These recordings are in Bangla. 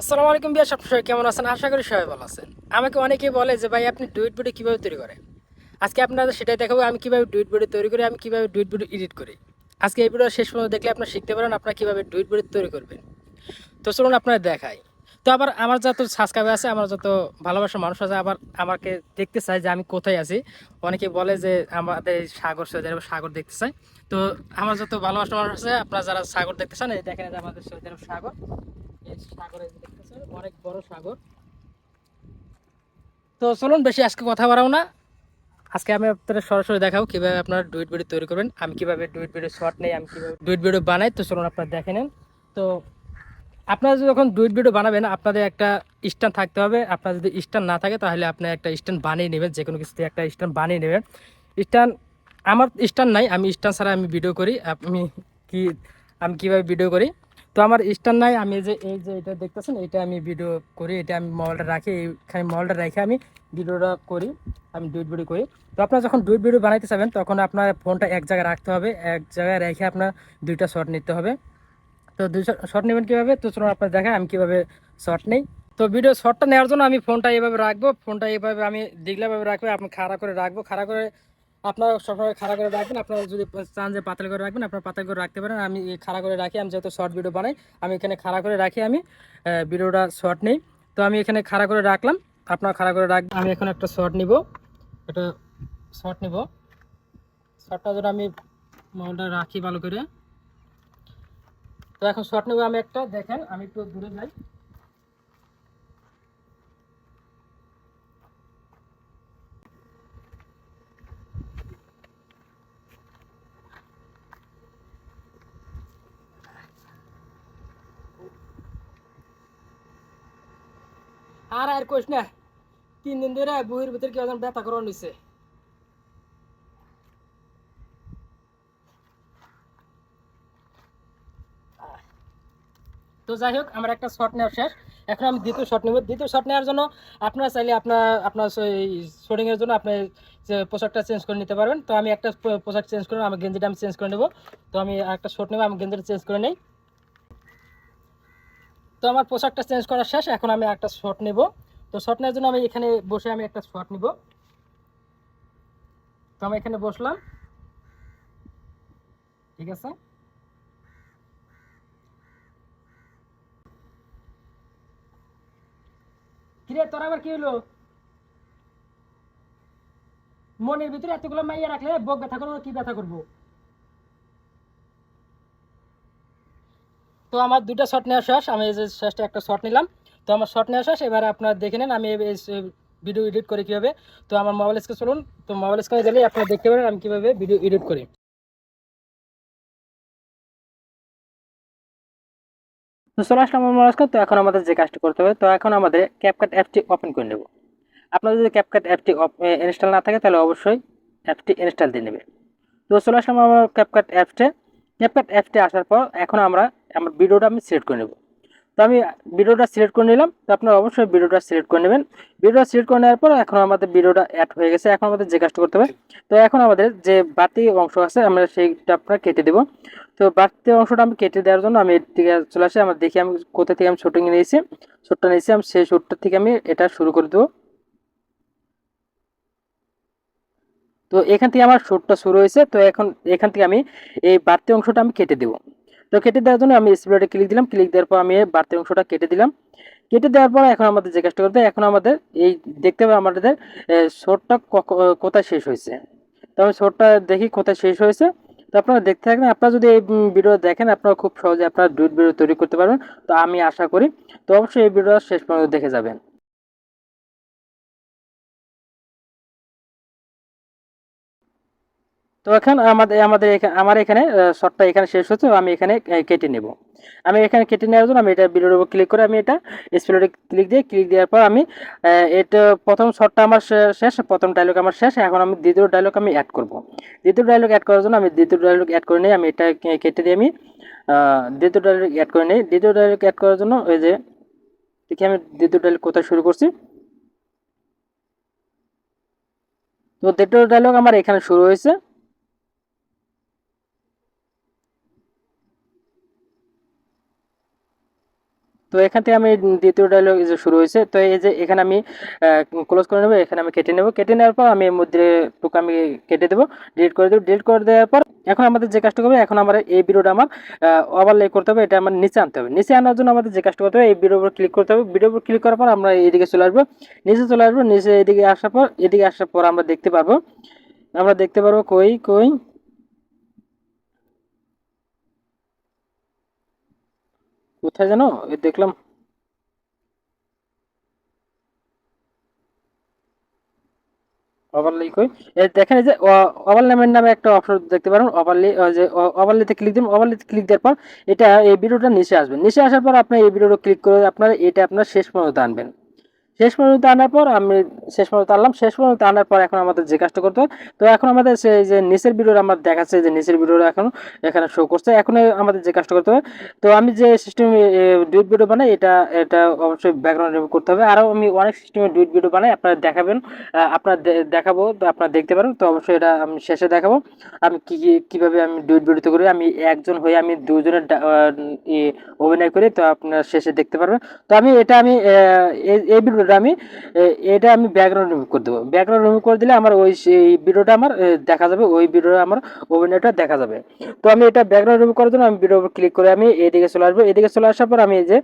আসসালামু আলাইকুম বিয়া সব সবাই কেমন আছেন? আশা করি সবাই ভালো আছেন। আমাকে অনেকেই বলে যে, ভাই, আপনি ডুইট ভিডিও কীভাবে তৈরি করেন? আজকে আপনাদের সেটাই দেখাবো, আমি কীভাবে ডুইট ভিডিও তৈরি করি, আমি কীভাবে ডুইট ভিডিও এডিট করি। আজকে এই ভিডিও শেষ পর্যন্ত দেখলে আপনারা শিখতে পারেন আপনারা কীভাবে ডুইট ভিডিও তৈরি করবেন। তো চলুন আপনারা দেখাই। তো আবার আমার যত সাবস্ক্রাইবার আছে, আমার যত ভালোবাসার মানুষ আছে, আবার আমাকে দেখতে চায় যে, আমি কোথায় আছি। অনেকে বলে যে, আমাদের সাগর সৌদি সাগর দেখতে চাই তো আমার যত ভালোবাসার মানুষ আছে, আপনারা যারা সাগর দেখতে চান, এই দেখেন আমাদের সৌদি সাগর। অনেক বড় সাগর। তো চলুন বেশি আজকে কথা বাড়াও না। আজকে আমি আপনাদের সরাসরি দেখাবো কীভাবে আপনারা ডুইট ভিডিও তৈরি করবেন, আমি কীভাবে ডুইট ভিডিও শর্ট নেই, আমি কীভাবে ডুইট ভিডিও বানাই, তো চলুন আপনারা দেখে নেন। তো আপনারা যখন ডুইট ভিডিও বানাবেন, আপনাদের একটা স্ট্যান্ড থাকতে হবে। আপনার যদি স্ট্যান্ড না থাকে, তাহলে আপনি একটা স্ট্যান্ড বানিয়ে নেবেন যে কোনো কিছুতে একটা স্ট্যান্ড বানিয়ে নেবেন। স্ট্যান্ড, আমার স্ট্যান্ড নাই, আমি স্ট্যান্ড ছাড়া আমি ভিডিও করি। আমি কি, আমি কীভাবে ভিডিও করি? তো আমার স্ট্যান্ড নাই, আমি যে, এই যে এটা দেখতেছেন, এটা আমি ভিডিও করি, এটা আমি মোবাইলটা রাখি, এইখানে মোবাইলটা রেখে আমি ভিডিওটা করি, আমি ডুইট ভিডিও করি। তো আপনার যখন ডুইট ভিডিও বানাইতে চাবেন তখন আপনার ফোনটা এক জায়গায় রাখতে হবে, এক জায়গায় রেখে আপনার দুইটা শট নিতে হবে। তো দুই শট নেবেন কীভাবে? তো চলুন আপনার দেখায় আমি কীভাবে শট নেই। তো ভিডিও শটটা নেওয়ার জন্য আমি ফোনটা এভাবে রাখব, ফোনটা এভাবে আমি দিগলাভাবে রাখব আপনি খাড়া করে রাখব, খাড়া করে আপনার সবসময় খাড়া করে রাখবেন। আপনারা যদি চান যে পাতল করে রাখবেন, আপনার পাতল করে রাখতে পারেন। আমি খাড়া করে রাখি, আমি যেহেতু শর্ট ভিডিও বানাই, আমি এখানে খাড়া করে রাখি আমি। ভিডিওটা শর্ট নেই। তো আমি এখানে খাড়া করে রাখলাম। আপনার খাড়া করে রাখবেন। আমি এখন একটা শর্ট নিব। একটা শর্ট নিব। শর্টটা যদি আমি মোবাইলটা রাখি ভালো করে। তো এখন শর্ট নেব আমি একটা। দেখেন, আমি একটু দূরে যাই। আর আর কোশ না তিন দিন ধরে বুহির ভিতরে কেউ ব্যথা করানো নিছে। তো যাই হোক, আমার একটা শট নেওয়া শেষ। এখন আমি দ্বিতীয় শট নেব। দ্বিতীয় শট নেওয়ার জন্য আপনারা চাইলে আপনার আপনার শুটিংয়ের জন্য আপনি পোশাকটা চেঞ্জ করে নিতে পারবেন। তো আমি একটা পোশাক চেঞ্জ করে আমার গেঞ্জিটা আমি চেঞ্জ করে নেব। তো আমি একটা শট নেব, আমি গেঞ্জিটা চেঞ্জ করে নেই। তো আমার পোশাকটা চেঞ্জ করা শেষ, এখন আমি একটা শট নেব। তো শট নেওয়ার জন্য আমি এখানে বসে আমি একটা শট নিব। তো আমি এখানে বসলাম। ঠিক আছে? কিরে, তোর আবার কি হলো? মনের ভিতরে এতগুলো মাইয়া রাখলে বক ব্যথা করব কি ব্যথা করব? তো আমার দুটো শট নেওয়া শেষ। আমি এই যে শেষটা একটা শট নিলাম। তো আমার শট নেওয়া শেষ। এবার আপনারা দেখে নেন আমি ভিডিও এডিট করি কীভাবে। তো আমার মোবাইল স্ক্রিন চলুন। তো মোবাইল স্ক্রিনে গেলে আপনারা দেখতে পারেন আমি কীভাবে ভিডিও এডিট করি। তো চলে আসলাম স্ক্রিন তো এখন আমাদের যে কাজটি করতে হবে, তো এখন আমাদের ক্যাপকাট অ্যাপটি ওপেন করে নেব। আপনার যদি ক্যাপকাট অ্যাপটি ইনস্টল না থাকে, তাহলে অবশ্যই অ্যাপটি ইনস্টল দিয়ে নেবে তো চলে আসলাম আমার ক্যাপকাট অ্যাপসে ক্যাপকাট অ্যাপসে আসার পর এখন আমরা, আমার ভিডিওটা আমি সিলেক্ট করে নেব। তো আমি ভিডিওটা সিলেক্ট করে নিলাম, তো আপনারা অবশ্যই ভিডিওটা সিলেক্ট করে নেবেন। ভিডিওটা সিলেক্ট করে নেওয়ার পর এখন আমাদের ভিডিওটা অ্যাড হয়ে গেছে, এখন আমাদের যে কাজটা করতে হবে, তো এখন আমাদের যে বাড়তি অংশ আছে, আমরা সেইটা আপনার কেটে দেবো। তো বাড়তি অংশটা আমি কেটে দেওয়ার জন্য আমি এর থেকে চলে আসি, আমার দেখি আমি কোথা থেকে আমি শুটিং নিয়েছি। শ্যুটটা নিয়েছি, আমি সেই শ্যুটটা থেকে আমি এটা শুরু করে দেবো। তো এখান থেকে আমার শ্যুটটা শুরু হয়েছে। তো এখন এখান থেকে আমি এই বাড়তি অংশটা আমি কেটে দেবো। তো কেটে দেওয়ার জন্য আমি স্প্রেডে ক্লিক দিলাম। ক্লিক দেওয়ার পর আমি এই বাড়তি অংশটা কেটে দিলাম। কেটে দেওয়ার পর এখন আমাদের যে কাজটা করতে এখন আমাদের এই দেখতে হবে আমাদের শোটটা কোথায় শেষ হয়েছে। তো আমি শোটটা দেখি কোথায় শেষ হয়েছে। তো আপনারা দেখতে থাকবেন, আপনারা যদি এই ভিডিও দেখেন, আপনারা খুব সহজে আপনারা ডুইট ভিডিও তৈরি করতে পারবেন। তো আমি আশা করি, তো অবশ্যই এই ভিডিও শেষ পর্যন্ত দেখে যাবেন। তো এখন আমাদের আমাদের এখানে আমার এখানে শর্টটা এখানে শেষ হচ্ছে, আমি এখানে কেটে নেব। আমি এখানে কেটে নেওয়ার জন্য আমি এটা ভিডিওর উপর ক্লিক করে আমি এটা স্পেলরে ক্লিক দিয়ে ক্লিক দেওয়ার পর আমি এটা প্রথম শর্টটা আমার শেষ, প্রথম ডায়লগ আমার শেষ, এখন আমি দ্বিতীয় ডায়লগ আমি অ্যাড করব। দ্বিতীয় ডায়লগ অ্যাড করার জন্য আমি দ্বিতীয় ডায়লগ অ্যাড করে নিই, আমি এটা কেটে দিয়ে আমি দ্বিতীয় ডায়লগ অ্যাড করে নিই। দ্বিতীয় ডায়লগ অ্যাড করার জন্য ওই যে, দেখি আমি দ্বিতীয় ডায়লগ কোথায় শুরু করছি। তো দ্বিতীয় ডায়লগ আমার এখানে শুরু হয়েছে। তো এখান থেকে আমি দ্বিতীয় ডায়লগ যে শুরু হয়েছে, তো এই যে এখানে আমি ক্লোজ করে নেব, এখানে আমি কেটে নেব। কেটে নেওয়ার পর আমি এর মধ্যে টুকু আমি কেটে দেবো ডিলিট করে দেবো। ডিলিট করে দেওয়ার পর এখন আমাদের যে কাজটা করবে, এখন আমার এই ভিডিওটা আমার ওভারলে করতে হবে, এটা আমার নিচে আনতে হবে। নিচে আনার জন্য আমাদের যে কাজটা করতে হবে, এই ভিডিওর উপর ক্লিক করতে হবে। ভিডিওর উপর ক্লিক করার পর আমরা এইদিকে চলে আসব। নিচে চলে আসব, নিচে এদিকে আসার পর, এদিকে আসার পর আমরা দেখতে পারব। আমরা দেখতে পারব কই কই? কোথায় জানো এই দেখলাম। ওভারলি কই? দেখেন যে ওভারলেমের নামে একটা অপশন দেখতে পারেন। ওভারলি যে ওভারলিতে ক্লিক দিন ওভারলিতে ক্লিক দেওয়ার পর এটা এই ভিডিওটা নিচে আসবে। নিচে আসার পর আপনি এই ভিডিওটা ক্লিক করে আপনার, এটা আপনার শেষ পর্যন্ত আনবেন। শেষ পর্যন্ত আনার পর আমি শেষ পর্যন্ত আনলাম। শেষ পর্যন্ত আনার পর এখন আমাদের যে কাজটা করতে হবে তো এখন আমাদের সেই যে নিচের ভিডিও আমার দেখাচ্ছে যে নিচের ভিডিওটা এখন এখানে শো করছে। এখন আমাদের যে কাজটা করতে হবে তো আমি যে সিস্টেমে ডুইট ভিডিও বানাই, এটা এটা অবশ্যই ব্যাকগ্রাউন্ড রিমুভ করতে হবে। আরও আমি অনেক সিস্টেমে ডুইট ভিডিও বানাই, আপনারা দেখাবেন আপনার দেখাবো, তো আপনারা দেখতে পারেন। তো অবশ্যই এটা আমি শেষে দেখাবো। আমি কী কীভাবে আমি ডুইট ভিডিওতে করি, আমি একজন হয়ে আমি দুজনের অভিনয় করি, তো আপনারা শেষে দেখতে পারবেন। তো আমি, এটা আমি এই ভিডিওটা আমি এটা আমি ব্যাকগ্রাউন্ড রিমুভ করে দেবো। ব্যাকগ্রাউন্ড রিমুভ করে দিলে আমার ওই সেই ভিডিওটা আমার দেখা যাবে, ওই ভিডিওটা আমার অভিনয়টা দেখা যাবে। তো আমি এটা ব্যাকগ্রাউন্ড রিমুভ করার জন্য আমি ভিডিও ক্লিক করে আমি এদিকে চলে আসব। এদিকে চলে আসার পর আমি এই যে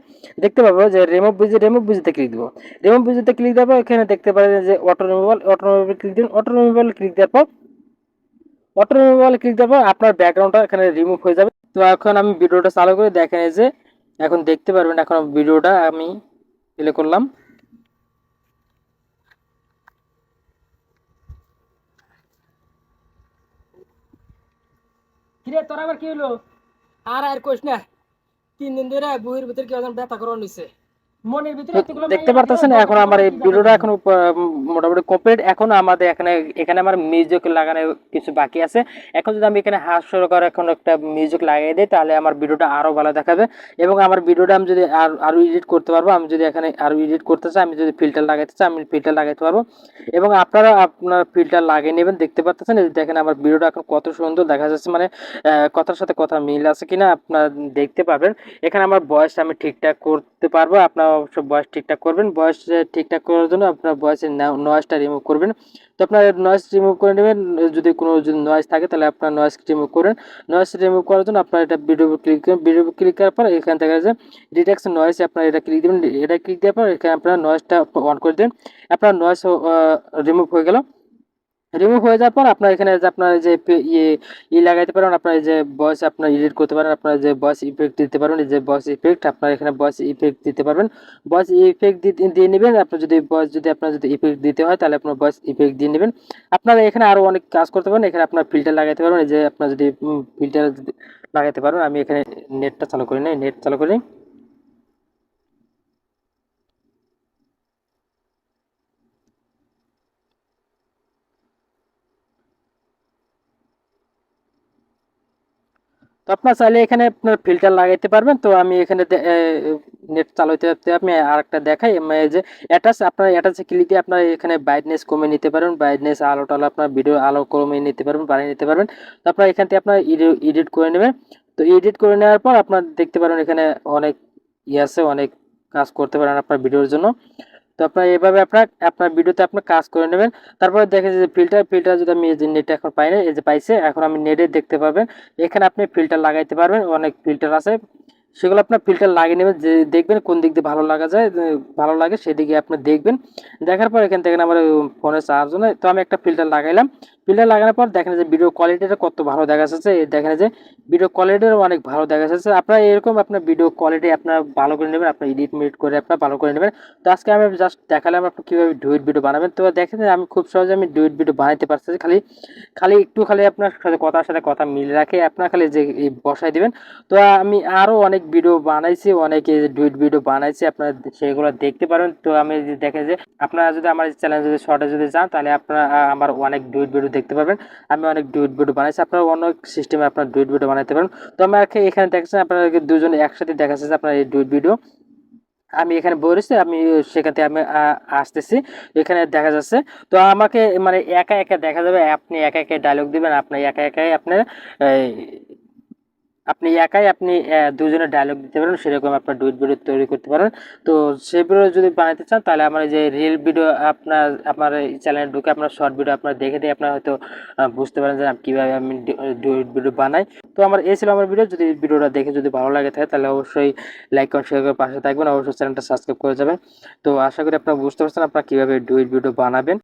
দেখতে পাবো যে রিমুভ বুঝে রিমুভ বুঝতে ক্লিক দেবো। রিমুভ বুঝতে ক্লিক দেবো এখানে দেখতে পারেন যে auto removal auto removal click দিন। অটো রিমুভাল ক্লিক দেওয়ার পর অটো রিমুভাল ক্লিক দেওয়ার পর আপনার ব্যাকগ্রাউন্ডটা এখানে রিমুভ হয়ে যাবে। তো এখন আমি ভিডিওটা চালু করে দেখেন যে, এখন দেখতে পারবেন, এখন ভিডিওটা আমি প্লে করলাম। কিরে, তোর আবার কি হলো? আর আর কোশ না তিন দিন ধরে বুহির ভিতরে কেউ ব্যথা করানো নিছে দেখতে পারতেছেন এখন আমার এই ভিডিওটা এখন মোটামুটি কমপ্লিট এখন আমাদের এখানে এখানে আমার মিউজিক লাগানো কিছু বাকি আছে। এখন যদি আমি এখানে হাস হাস্যকর এখন একটা মিউজিক লাগিয়ে দিই তাহলে আমার ভিডিওটা আরও ভালো দেখাবে। এবং আমার ভিডিওটা আমি যদি আর আরও এডিট করতে পারব আমি যদি এখানে আরও এডিট করতে চাই আমি যদি ফিল্টার লাগাইতে চাই আমি ফিল্টার লাগাইতে পারব। এবং আপনারা আপনার ফিল্টার লাগিয়ে নেবেন দেখতে পাচ্ছেন দেখেন আমার ভিডিওটা এখন কত সুন্দর দেখা যাচ্ছে মানে কথার সাথে কথা মিল আছে কিনা আপনারা দেখতে পাবেন এখানে আমার বয়স আমি ঠিকঠাক করতে পারব আপনার অবশ্য বয়স ঠিকঠাক করবেন। বয়স ঠিকঠাক করার জন্য আপনার বয়সের নয়েসটা রিমুভ করবেন। তো আপনার নয়েস রিমুভ করে নেবেন। যদি কোনো যদি নয়েজ থাকে, তাহলে আপনার নয়েস রিমুভ করবেন নয়েস রিমুভ করার জন্য আপনার এটা ভিডিও ক্লিক করবেন। ভিডিও ক্লিক করার পর এখান থেকে যে ডিটেক্স নয়েস আপনার এটা ক্লিক দেবেন। এটা ক্লিক দেওয়ার পর এখানে আপনার নয়েসটা অন করে দেবেন। আপনার নয়েস রিমুভ হয়ে গেল। রিমুভ হয়ে যাওয়ার পর আপনার এখানে যে আপনার যে ইয়ে ই লাগাইতে পারেন, আপনার যে ভয়েস আপনার এডিট করতে পারেন, আপনার যে ভয়েস ইফেক্ট দিতে পারেন যে ভয়েস ইফেক্ট আপনার এখানে ভয়েস ইফেক্ট দিতে পারবেন। ভয়েস ইফেক্ট দিয়ে নেবেন, আপনার যদি ভয়েস যদি আপনার যদি ইফেক্ট দিতে হয়, তাহলে আপনার ভয়েস ইফেক্ট দিয়ে নেবেন। আপনারা এখানে আরও অনেক কাজ করতে পারেন। এখানে আপনার ফিল্টার লাগাইতে পারবেন যে আপনার যদি ফিল্টার লাগাইতে পারেন, আমি এখানে নেটটা চালু করি নাই নেট চালু করি তো আপনার চাইলে এখানে আপনার ফিল্টার লাগাইতে পারবেন। তো আমি এখানে নেট চালাইতে আমি আর একটা দেখাই যে অ্যাটাচ আপনার অ্যাটাচে ক্লিক দিয়ে আপনার এখানে ব্রাইটনেস কমে নিতে পারবেন। ব্রাইটনেস আলো টালো আপনার ভিডিও আলো কমে নিতে পারবেন বাড়িয়ে নিতে পারবেন। তো আপনার এখান থেকে আপনার এডিট করে নেবেন। তো এডিট করে নেওয়ার পর আপনার দেখতে পারেন এখানে অনেক ইয়ে আছে, অনেক কাজ করতে পারেন আপনার ভিডিওর জন্য। তো আপনার এভাবে আপনার আপনার ভিডিওতে আপনার কাজ করে নেবেন। তারপরে দেখেন যে ফিল্টার ফিল্টার যদি আমি এই যে নেটে এখন পাই না এই যে পাইছে, এখন আমি নেটে দেখতে পাবেন এখানে আপনি ফিল্টার লাগাইতে পারবেন, অনেক ফিল্টার আছে। সেগুলো আপনার ফিল্টার লাগিয়ে নেবেন, যে দেখবেন কোন দিক দিয়ে ভালো লাগা যায় ভালো লাগে সেদিকে আপনি দেখবেন। দেখার পর এখান থেকে আমার ফোনের চার্জ নেই তো আমি একটা ফিল্টার লাগাইলাম। ফিল্টার লাগানোর পর দেখেন যে ভিডিও কোয়ালিটিটা কত ভালো দেখা যাচ্ছে। দেখেন যে ভিডিও কোয়ালিটিও অনেক ভালো দেখা যাচ্ছে। আপনার এরকম আপনার ভিডিও কোয়ালিটি আপনার ভালো করে নেবেন, আপনার এডিট মিডিট করে আপনার ভালো করে নেবেন। তো আজকে আমি জাস্ট দেখালাম আপনি কীভাবে ডুইট ভিডিও বানাবেন। তো দেখেন আমি খুব সহজে আমি ডুইট ভিডিও বানাইতে পারছি খালি খালি একটু খালি আপনার সাথে কথার সাথে কথা মিল রাখে, আপনার খালি যে বসাই দিবেন। তো আমি আরও অনেক ভিডিও বানাইছি, অনেকে ডুইট ভিডিও বানাইছি, আপনারা সেগুলো দেখতে পারেন। তো আমি দেখে যে, আপনারা যদি আমার চ্যানেল যদি শর্টে যদি যান, তাহলে আপনারা আমার অনেক ডুইট ভিডিও দেখতে পাবেন। আমি অনেক ডুইট ভিডিও বানাইছি, আপনারা অনেক সিস্টেমে আপনার ডুইট ভিডিও বানাতে পারেন। তো আমাকে এখানে দেখছেন, আপনারা দুজন একসাথে দেখাচ্ছে আপনার এই ডুইট ভিডিও আমি এখানে বলেছি আমি সেখান থেকে আমি আসতেছি। এখানে দেখা যাচ্ছে, তো আমাকে মানে একা একা দেখা যাবে, আপনি একা একা ডায়লগ দেবেন, আপনি একা একাই আপনার আপনি একাই আপনি দুজনের ডায়লগ দিতে পারেন, সেরকম আপনার ডুইট ভিডিও তৈরি করতে পারেন। তো সেই ভিডিও যদি বানাতে চান, তাহলে আমার যে রিল ভিডিও আপনার আপনার এই চ্যানেলে ঢুকে আপনার শর্ট ভিডিও আপনার দেখে দিয়ে আপনার হয়তো বুঝতে পারেন যে কীভাবে আমি ডুইট ভিডিও বানাই। তো আমার, এই ছিল আমার ভিডিও যদি ভিডিওটা দেখে যদি ভালো লাগে থাকে, তাহলে অবশ্যই লাইক কমেন্ট শেয়ার করে পাশে থাকবেন। অবশ্যই চ্যানেলটা সাবস্ক্রাইব করে যাবেন। তো আশা করি আপনারা বুঝতে পারছেন আপনারা কীভাবে ডুইট ভিডিও বানাবেন।